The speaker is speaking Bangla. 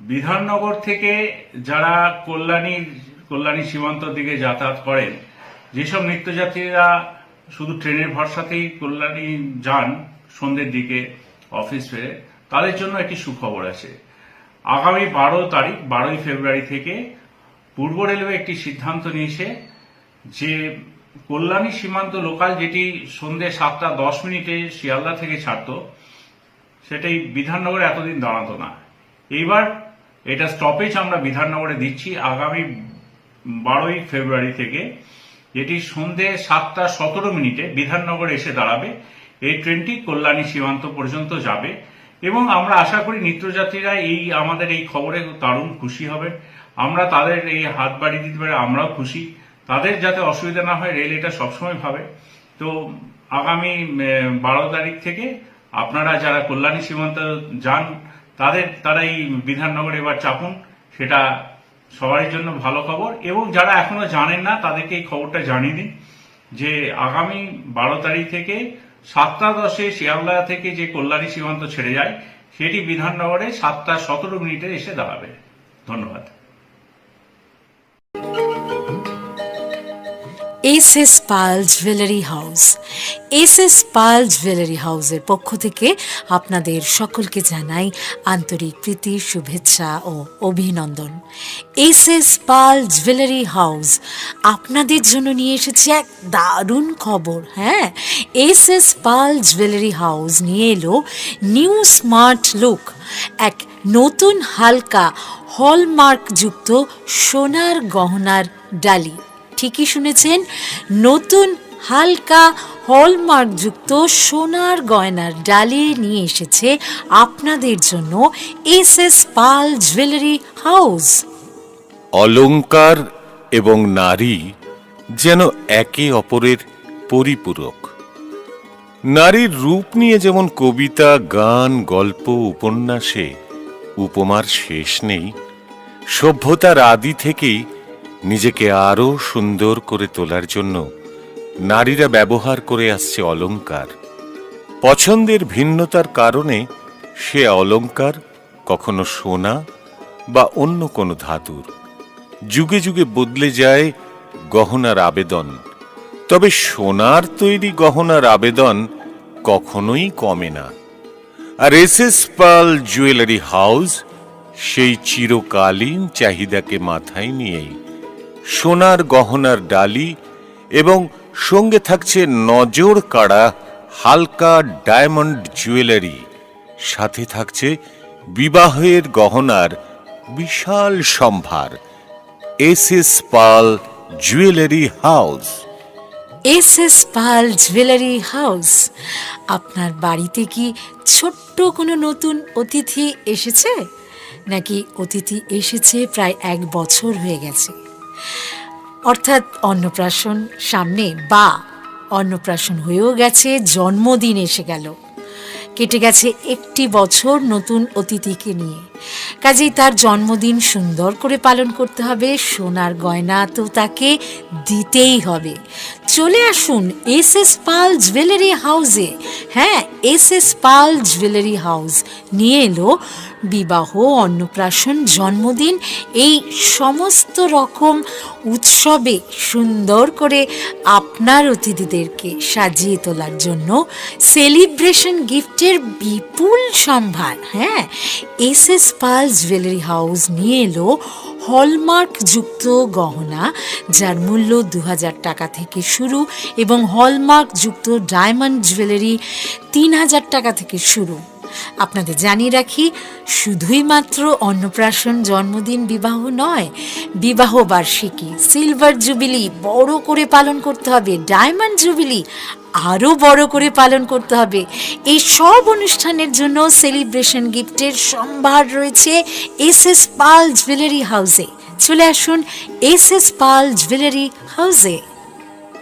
বিধাননগর থেকে যারা কল্যাণী কল্যাণী সীমান্তর দিকে যাতায়াত করেন, যেসব নিত্যযাত্রীরা শুধু ট্রেনের ভরসাতেই কল্যাণী যান সন্ধ্যের দিকে অফিস ফেরে তাদের জন্য একটি সুখবর আছে। আগামী বারো তারিখ, বারোই ফেব্রুয়ারি থেকে পূর্ব রেলওয়ে একটি সিদ্ধান্ত নিয়েছে যে কল্যাণী সীমান্ত লোকাল যেটি সন্ধ্যে সাতটা দশ মিনিটে শিয়ালদা থেকে ছাড়তো, সেটাই বিধাননগরে এতদিন দাঁড়াতো না। এইবার এটা স্টপেজ আমরা বিধাননগরে দিচ্ছি আগামী বারোই ফেব্রুয়ারি থেকে, যেটি সন্ধে সাতটা সতেরো মিনিটে বিধাননগরে এসে দাঁড়াবে। এই ট্রেনটি কল্যাণী সীমান্ত পর্যন্ত যাবে এবং আমরা আশা করি নিত্যযাত্রীরা এই আমাদের এই খবরে দারুণ খুশি হবে। আমরা তাদের এই হাত বাড়ি দিতে পারে আমরাও খুশি। তাদের যাতে অসুবিধা না হয়, রেল এটা সবসময় ভাবে। তো আগামী বারো তারিখ থেকে আপনারা যারা কল্যাণী সীমান্ত যান তাদের, তারা এই বিধাননগরে এবার চাপুন, সেটা সবার জন্য ভালো খবর। এবং যারা এখনও জানেন না, তাদেরকে এই খবরটা জানিয়ে দিন যে আগামী বারো তারিখ থেকে সাতটা দশে শিয়ালদা থেকে যে কল্যাণী সীমান্ত ছেড়ে যায়, সেটি বিধাননগরে সাতটা সতেরো মিনিটে এসে দাঁড়াবে। ধন্যবাদ। S S Pal jewellery house S S Pal jewellery হাউসের পক্ষ থেকে আপনাদের সকলকে জানাই আন্তরিক প্রীতি, শুভেচ্ছা ও অভিনন্দন। S S Pal jewellery house আপনাদের জন্য নিয়ে এসেছে এক দারুণ খবর হ্যাঁ? S S Pal jewellery house নিয়ে এলো নিউ স্মার্ট লুক এক নতুন হালকা হলমার্কযুক্ত সোনার গহনার ডালি। ঠিকই শুনেছেন, নতুন হালকা হলমার্কযুক্ত সোনার গয়নার ডালি নিয়ে এসেছে আপনাদের জন্য S S Pal jewellery house. অলংকার এবং নারী যেন একে অপরের পরিপূরক। নারীর রূপ নিয়ে যেমন কবিতা, গান, গল্প, উপন্যাসে উপমার শেষ নেই, সভ্যতার আদি থেকেই নিজেকে আরও সুন্দর করে তোলার জন্য নারীরা ব্যবহার করে আসছে অলংকার। পছন্দের ভিন্নতার কারণে সে অলংকার কখনো সোনা বা অন্য কোনো ধাতুর। যুগে যুগে বদলে যায় গহনার আবেদন। তবে সোনার তৈরি গহনার আবেদন কখনোই কমে না। আর S S Pal jewellery house সেই চিরকালীন চাহিদাকে মাথায় নিয়েই সোনার গহনার ডালি এবং সঙ্গে থাকছে নজর কাড়া হালকা ডায়মন্ড জুয়েলারি। সাথে থাকছে বিবাহের গহনার বিশাল সম্ভার S S Pal jewellery house. S S Pal jewellery house, আপনার বাড়িতে কি ছোট্ট কোনো নতুন অতিথি এসেছে? নাকি অতিথি এসেছে প্রায় এক বছর হয়ে গেছে? অর্থাৎ অন্নপ্রাশন সামনে বা অন্নপ্রাশন হয়েও গেছে, জন্মদিন এসে গেল। কেটে গেছে একটি বছর নতুন অতিথিকে নিয়ে। কাজেই তার জন্মদিন সুন্দর করে পালন করতে হবে, সোনার গয়না তো তাকে দিতেই হবে। চলে আসুন এস এস পাল জুয়েলারি হাউসে। হ্যাঁ S S Pal jewellery house. নিয়ে এলো বিবাহ, অন্নপ্রাশন, জন্মদিন, এই সমস্ত রকম উৎসবে সুন্দর করে আপনার অতিথিদেরকে সাজিয়ে তোলার জন্য সেলিব্রেশন গিফটের বিপুল সম্ভার হ্যাঁ? S S Pal jewellery house নিয়ে এলো হলমার্ক যুক্ত গহনা, যার মূল্য দু হাজার টাকা থেকে শুরু এবং হলমার্ক যুক্ত ডায়মন্ড জুয়েলারি তিন হাজার টাকা থেকে শুরু। আপনাদের জানিয়ে রাখি, শুধুই মাত্র অন্নপ্রাশন জন্মদিন বিবাহ নয়, বিবাহ বার্ষিকী, সিলভার জুবিলি বড় করে পালন করতে হবে, ডায়মন্ড জুবিলি আরও বড় করে পালন করতে হবে। এই সব অনুষ্ঠানের জন্য সেলিব্রেশন গিফটের সম্ভার রয়েছে এস এস পাল জুয়েলারি হাউসে। চলে আসুন এস এস পাল জুয়েলারি হাউসে।